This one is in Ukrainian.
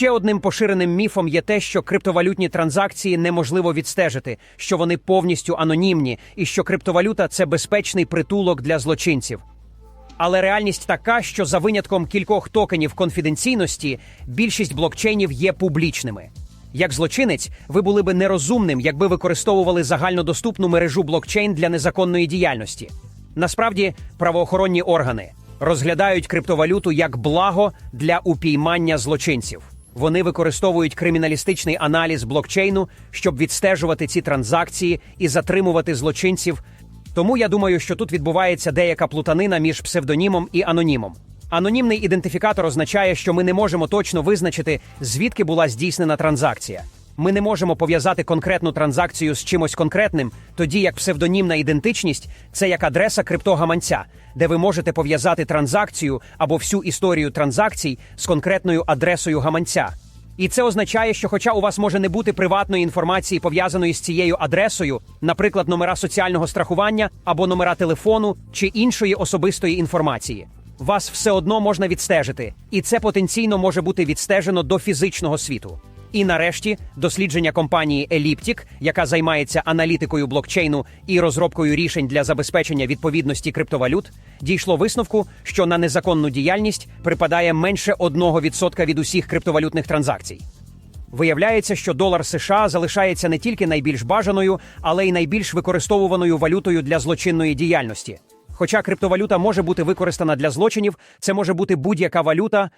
Ще одним поширеним міфом є те, що криптовалютні транзакції неможливо відстежити, що вони повністю анонімні, і що криптовалюта це безпечний притулок для злочинців. Але реальність така, що за винятком кількох токенів конфіденційності більшість блокчейнів є публічними. Як злочинець, ви були би нерозумним, якби використовували загальнодоступну мережу блокчейн для незаконної діяльності. Насправді, правоохоронні органи розглядають криптовалюту як благо для упіймання злочинців. Вони використовують криміналістичний аналіз блокчейну, щоб відстежувати ці транзакції і затримувати злочинців. Тому я думаю, що тут відбувається деяка плутанина між псевдонімом і анонімом. Анонімний ідентифікатор означає, що ми не можемо точно визначити, звідки була здійснена транзакція. Ми не можемо пов'язати конкретну транзакцію з чимось конкретним, тоді як псевдонімна ідентичність це як адреса криптогаманця, де ви можете пов'язати транзакцію або всю історію транзакцій з конкретною адресою гаманця. І це означає, що, хоча у вас може не бути приватної інформації, пов'язаної з цією адресою, наприклад, номера соціального страхування або номера телефону чи іншої особистої інформації, вас все одно можна відстежити, і це потенційно може бути відстежено до фізичного світу. І нарешті дослідження компанії Elliptic, яка займається аналітикою блокчейну і розробкою рішень для забезпечення відповідності криптовалют, дійшло висновку, що на незаконну діяльність припадає менше 1% від усіх криптовалютних транзакцій. Виявляється, що долар США залишається не тільки найбільш бажаною, але й найбільш використовуваною валютою для злочинної діяльності. Хоча криптовалюта може бути використана для злочинів, це може бути будь-яка валюта,